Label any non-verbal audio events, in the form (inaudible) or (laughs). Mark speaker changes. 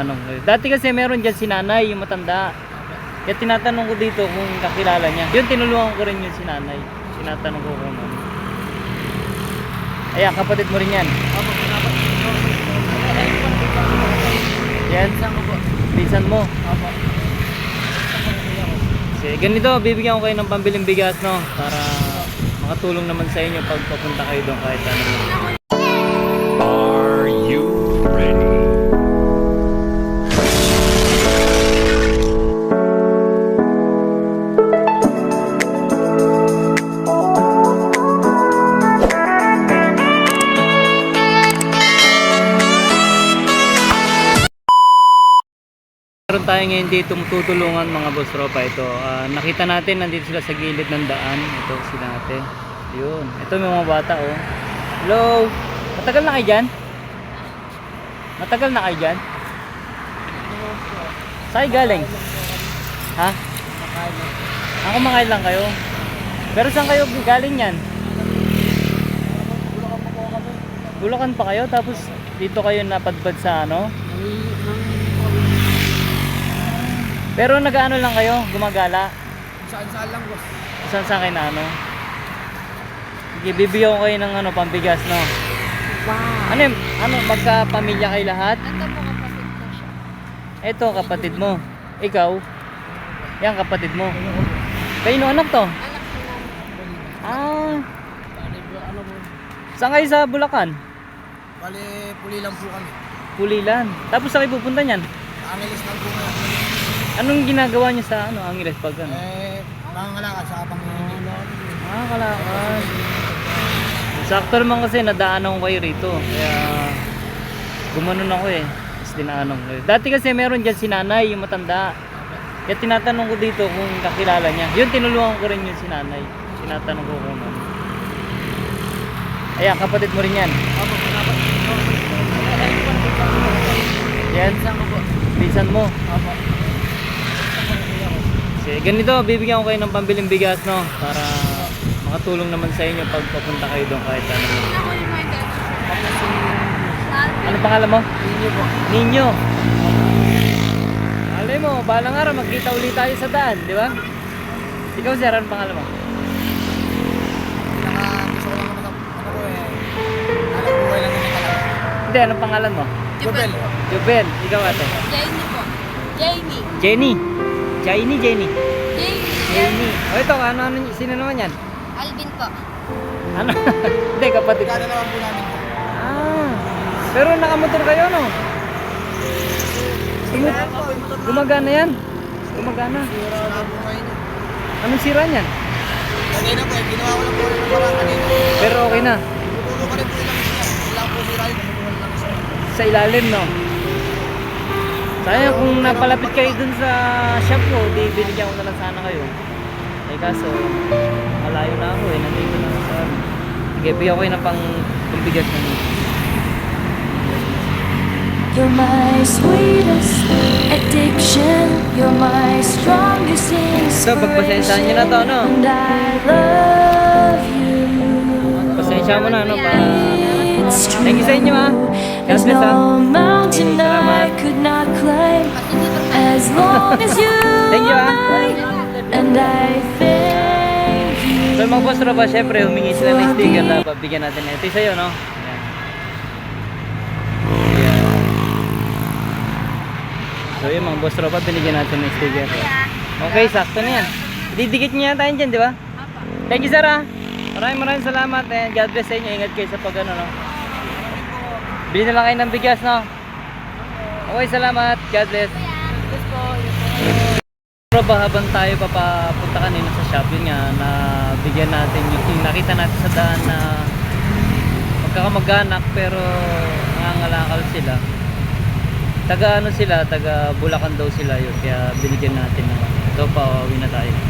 Speaker 1: Tanong. Dati kasi meron dyan si nanay, yung matanda. Kaya tinatanong ko dito kung kakilala niya. Yun, tinulungan ko rin yun si nanay. Tinatanong ko kung ano. Ayan, kapatid mo rin yan. Yan, pinsan mo. Sige, ganito, bibigyan ko kayo ng pambiling bigas, no? Para makatulong naman sa inyo pag papunta kayo doon kahit ano. Meron tayo ngayon dito tutulungan mga boss tropa ito. Ah, nakita natin nandito sila sa gilid ng daan. Ito sila ate. Yun. Ito may mga bata oh. Hello. Matagal na kayo dyan? Matagal na kayo dyan? Saan galing? Ha? Ako kumakain lang kayo. Pero saan kayo galing yan? Bulacan pa kayo tapos dito kayo napadpad sa ano? Pero nag-ano lang kayo, gumagala.
Speaker 2: Saan saan lang boss?
Speaker 1: Saan sa akin na ano? Sige, bibigyan ko kayo ng ano, pambigas, no?
Speaker 3: Wow.
Speaker 1: Ano, yung- ano, magkapamilya kayo lahat?
Speaker 3: Ito po kapatid ko siya.
Speaker 1: Ito, kapatid mo. Ikaw? Yan, kapatid mo. Kayo no anak to?
Speaker 3: Anak ko namin.
Speaker 1: Ah,
Speaker 2: Ano po?
Speaker 1: saan kayo sa Bulacan?
Speaker 2: Bali, puli lang po kami.
Speaker 1: Pulilan. Tapos saan kayo pupunta niyan?
Speaker 2: Angeles lang po ngayon.
Speaker 1: Anong ginagawa niyo sa ano, Angeles pag ano?
Speaker 2: Eh, mangangalakad sa Panginoon.
Speaker 1: Ah, kalakan. Sakto naman kasi nadaanan ko kayo rito. Kaya gumanon ako eh. Tapos dinaanan ko. Dati kasi meron dyan si nanay, yung matanda. Kaya tinatanong ko dito kung kakilala niya. Yun, tinulungan ko rin yun si nanay. Tinatanong ko kung ano. Ayan, kapatid mo rin yan.
Speaker 2: Opo, dapat.
Speaker 1: Yan,
Speaker 2: Saan ko po?
Speaker 1: pinsan mo.
Speaker 2: Opo.
Speaker 1: Sige, ganito, bibigyan ko kayo ng pambiling bigas, no? Para makatulong naman sa inyo pag papunta kayo doon kahit ano. Ano pangalan mo?
Speaker 2: Inyo po.
Speaker 1: Ninyo. Alay mo, balang araw magkita ulit tayo sa daan, di ba? Ikaw sir, ano pangalan mo?
Speaker 2: Ano eh.
Speaker 1: Hindi, anong pangalan mo?
Speaker 2: Jubel.
Speaker 1: Jubel, ikaw ate.
Speaker 3: Jamie po.
Speaker 1: Jenny. Jenny, Jenny.
Speaker 3: Jamie.
Speaker 1: Jenny. O ito, ano, ano, sino naman yan?
Speaker 3: Alvin po.
Speaker 1: Ano? (laughs) Hindi, kapatid.
Speaker 2: Kaya naman po namin.
Speaker 1: Ah, pero nakamotor kayo, no? Gumu- Gumagana yan. Gumagana. Anong sira niyan?
Speaker 2: Kanina po eh, ginawa ko lang po yung parang kanina.
Speaker 1: Pero okay na.
Speaker 2: Tutulo ka rin po ilang isa. Wala po sira yun. Tumutulan lang isa.
Speaker 1: Sa ilalim, no? Sayang kung napalapit kayo dun sa shop ko, di binigyan ko na lang sana kayo. Eh kaso, malayo na ako eh, nandito na ako sa ano. Sige, bigyan ko kayo ng pang pambigas na
Speaker 4: You're my sweetest addiction. You're my strongest
Speaker 1: So, pagpasensyahan nyo na to, no?
Speaker 4: And I love you.
Speaker 1: Pasensya mo na, no? Para... Thank you sa inyo, ha? God
Speaker 4: There's
Speaker 1: bless, ha?
Speaker 4: mountain
Speaker 1: Okay, salamat.
Speaker 4: Could not climb as long as you (laughs)
Speaker 1: Thank you, ha?
Speaker 4: and I thank you.
Speaker 1: So, mga boss ba, syempre, humingi sila ng sticker na bigyan natin. Ito sa'yo, no? Ayan. Ayan. So, yun, mga boss ba, binigyan natin ng sticker. Okay, sakto na yan. Didikit niya yun dyan, di ba? Thank you, ha? Maraming maraming salamat. And God bless sa inyo. Ingat kayo sa pag, ano, no? Bili na lang kayo ng bigas, no? Okay, salamat. God bless. Pero ba habang tayo papapunta kanina sa shop yun nga na bigyan natin yung, yung nakita natin sa daan na magkakamag-anak pero nangangalakal sila. Taga ano sila, taga Bulacan daw sila yun kaya binigyan natin naman. Ito pa, uwi na tayo.